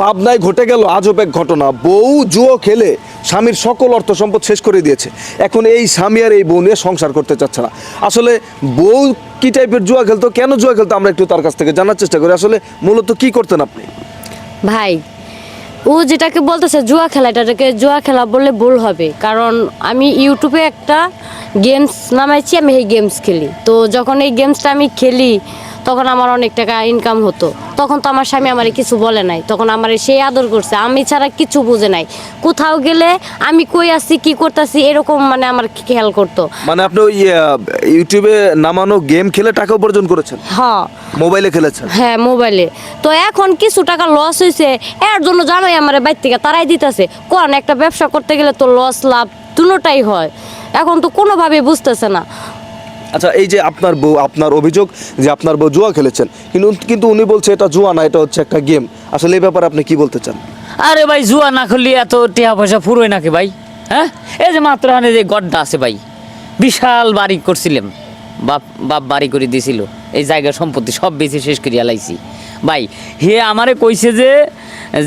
পাবনায় ঘটে গেল আজব এক ঘটনা। বউ জুয়ো খেলে স্বামীর সকল অর্থ সম্পদ শেষ করে দিয়েছে। এখন এই স্বামী আর এই বউ নিয়ে সংসার করতে চাচ্ছে না। আসলে বউ কি টাইপের জুয়া খেলতো, কেন জুয়া খেলতো আমরা একটু তার কাছ থেকে জানার চেষ্টা করি। আসলে মূলত কি করতেন আপনি? ভাই, ও যেটাকে বলতেছে জুয়া খেলা, এটাকে জুয়া খেলা বললে ভুল হবে। কারণ আমি ইউটিউবে একটা গেমস নামাইছি, আমি এই গেমস খেলি। তো যখন এই গেমসটা আমি খেলি তখন আমার অনেক টাকা ইনকাম হতো। তখন তো আমার স্বামী আমার কিছু বলে নাই। তখন আমার সেই আদর করছে। আমি ছাড়া কিছু বুঝে নাই। কোথাও গেলে আমি কই আছি কি করতেছি এরকম মানে আমার খেয়াল করতো। মানে আপনি ওই ইউটিউবে নামানো গেম খেলে টাকা উপার্জন করেছেন? হ্যাঁ মোবাইলে খেলেছেন? হ্যাঁ মোবাইলে। তো এখন কিছু টাকা লস হয়েছে এর জন্য জানোই আমার বাইর থেকে তারাই দিতেছে। কোন একটা ব্যবসা করতে গেলে তো লস লাভ দুটোটাই হয়। এখন তো কোনোভাবে বুঝতেছে না। আচ্ছা এই যে আপনার বউ, আপনার অভিযোগ যে আপনার বউ জুয়া খেলেছেন, কিন্তু কিন্তু উনি বলছে এটা জুয়া না, এটা হচ্ছে একটা গেম। আসলে এই ব্যাপারে আপনি কি বলতে চান? আরে ভাই, জুয়া না করলে এত টিয়া পয়সা ফুরোয় নাকি ভাই? হ্যাঁ? এই যে মাত্র হানে যে গড্ডা আছে ভাই, বিশাল বাড়ি করছিলাম বাপ বাপ বাড়ি করে দিয়েছিল এই জায়গা সম্পত্তি সব বেশি শেষ করিয়া লাইছি। ভাই হে আমারে কইছে যে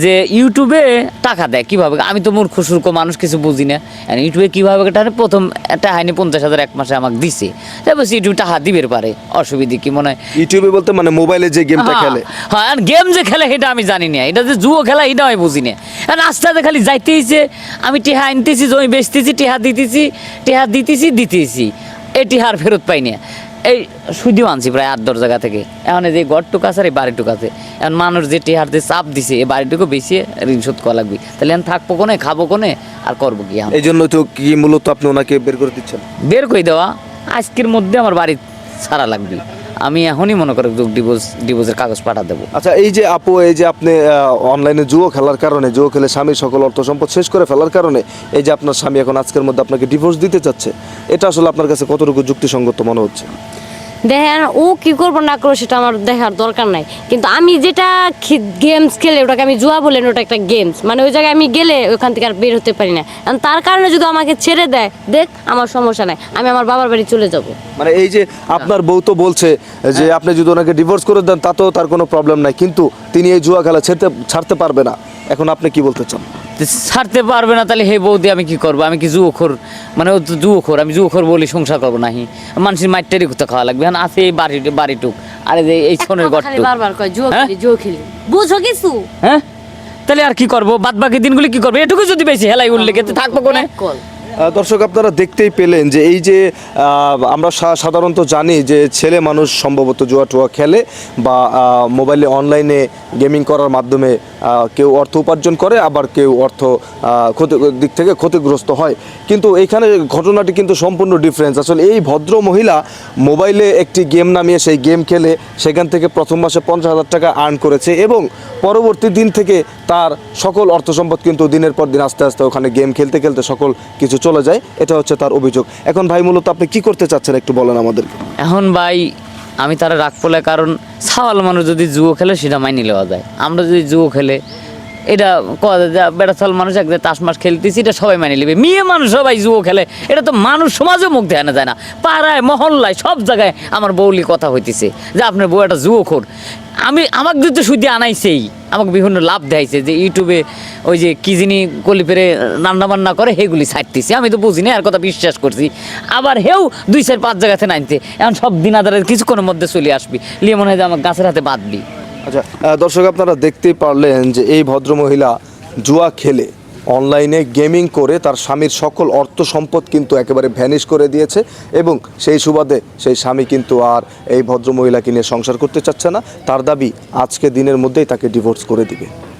যে ইউটিউবে টাকা দেয় কীভাবে? আমি তো মূর্খ সূর্খ মানুষ কিছু বুঝি না। ইউটিউবে কীভাবে টাকা প্রথম একটা হাইনি পঞ্চাশ হাজার এক মাসে আমাকে দিছে। তারপর ইউটিউব টাকা দিবের পারে অসুবিধে কি মনে হয়? ইউটিউবে বলতে মানে মোবাইলে যে গেমটা হ্যাঁ, খেলে। হ্যাঁ আর গেম যে খেলে সেটা আমি জানি না। এটা যে জুয়ো খেলা এটা আমি বুঝি না। আর আস্তে আস্তে খালি যাইতে আমি টেহা আনতেছি জমি বেচতেছি টেহা দিতেছি টেহা দিতেছি দিতেছি। এটি হার ফেরত পাই না। এই শুধু আনছি প্রায় আট দশ জায়গা থেকে। এখন এই যে গড়টুক আছে আর এই বাড়িটুক আছে। এখন মানুষ যে টেহার দিয়ে চাপ দিছে এই বাড়িটুকু বেশি ঋণ শোধ করা লাগবে। তাহলে এখন থাকব কোনে খাব কোনে আর করব কি এই জন্য তো কি মূলত আপনি ওনাকে বের করে দিচ্ছেন? বের করে দেওয়া আজকের মধ্যে আমার বাড়ি ছাড়া লাগবে। আমি এখনই মনে করি ডিভোর্স, ডিভোর্সের কাগজ পাঠা দেবো। আচ্ছা এই যে আপু, এই যে আপনি অনলাইনে জুয়ো খেলার কারণে, জুয়ো খেলে স্বামীর সকল অর্থ সম্পদ শেষ করে ফেলার কারণে, এই যে আপনার স্বামী এখন আজকের মধ্যে আপনাকে ডিভোর্স দিতে চাচ্ছে, এটা আসলে আপনার কাছে কতটুকু যুক্তিসঙ্গত মনে হচ্ছে? দেখেন ও কি করব না করব সেটা আমার দেখার দরকার নাই। কিন্তু আমি যেটা গেমস খেলে ওটাকে আমি জুয়া বলেন ওটা একটা গেমস মানে ওই জায়গায় আমি গেলে ওখান থেকে আর বের হতে পারি না। কারণ তার কারণে যদি আমাকে ছেড়ে দেয় দেখ আমার সমস্যা নাই আমি আমার বাবার বাড়ি চলে যাব। মানে এই যে আপনার বউ তো বলছে যে আপনি যদি ওনাকে ডিভোর্স করে দেন তাতেও তার কোনো প্রবলেম নাই। কিন্তু তিনি এই জুয়া খেলা ছেড়তে ছাড়তে পারবে না। এখন আপনি কি বলতে চান? ছাড়তে পারবে না তাহলে হে বৌদি আমি কি করব? আমি কি জুয়োখোর? মানে ও তো জুয়োখোর আমি জুয়োখোর বলি সংসার করব নাহি। মানুষের মাইটারি কোথাও খাওয়া লাগবে? হ্যাঁ আছে এই বাড়ি বাড়িটুক। আরে যে এই বারবার কয় জুয়া হ্যাঁ? খেলি জুয়া খেলি। বুঝো কিছু? হ্যাঁ? তাহলে আর কি করব? বাদ বাকি দিনগুলি কি করব? এটুকু যদি বেশি হেলাই উঠলে থাকব কোনে? দর্শক, আপনারা দেখতেই পেলেন যে এই যে আমরা সাধারণত জানি যে ছেলে মানুষ সম্ভবত জুয়া টুয়া খেলে বা মোবাইলে অনলাইনে গেমিং করার মাধ্যমে কেউ অর্থ উপার্জন করে, আবার কেউ অর্থ ক্ষতি দিক থেকে ক্ষতিগ্রস্ত হয়। কিন্তু এইখানে ঘটনাটি কিন্তু সম্পূর্ণ ডিফারেন্স আসলে এই ভদ্র মহিলা মোবাইলে একটি গেম নামিয়ে সেই গেম খেলে, সেখান থেকে প্রথম মাসে পঞ্চাশ হাজার টাকা আর্ন করেছে এবং পরবর্তী দিন থেকে তার সকল অর্থ সম্পদ কিন্তু দিনের পর দিন আস্তে আস্তে ওখানে গেম খেলতে খেলতে সকল কিছু চলে যায়, এটা হচ্ছে তার অভিযোগ। এখন ভাই, মূলত আপনি কি করতে চাচ্ছেন একটু বলেন আমাদেরকে। এখন ভাই, আমি তারা রাগ পড়লে কারণ সাওয়াল মানুষ যদি জুয়ো খেলে, সেটা মাইনে নেওয়া যায়। আমরা যদি জুয়ো খেলে, এটা বেড়া সাল মানুষ এক তাস মাস খেলতেছি, এটা সবাই মানিয়ে নেবে। মেয়ে মানুষ সবাই জুয়ো খেলে, এটা তো মানুষ সমাজেও মুখ দেখানো যায় না। পাড়ায়, মহল্লায়, সব জায়গায় আমার বৌলি কথা হইতেছে, যে আপনার বউ একটা খোর। আমি, আমাকে যদি শুধু আনাইছেই আমাকে বিভিন্ন লাভ দেয়ছে যে ইউটিউবে ওই যে কি যিনি কলি পেরে রান্নাবান্না করে সেগুলি ছাড়তেছি। আমি তো বুঝি না আর কথা বিশ্বাস করছি। আবার হেউ দুই চার পাঁচ জায়গাতে নাইনতে। এখন সব দিন আদারের কিছুক্ষণের মধ্যে চলে আসবি। লিয়ে মনে হয় যে আমার গাছের হাতে বাঁধবি। আচ্ছা দর্শক, আপনারা দেখতেই পারলেন যে এই ভদ্র মহিলা জুয়া খেলে। অনলাইনে গেমিং করে তার স্বামীর সকল অর্থ সম্পদ কিন্তু একেবারে ভ্যানিশ করে দিয়েছে এবং সেই সুবাদে সেই স্বামী কিন্তু আর এই ভদ্রমহিলাকে নিয়ে সংসার করতে চাচ্ছে না। তার দাবি আজকে দিনের মধ্যেই তাকে ডিভোর্স করে দিবে।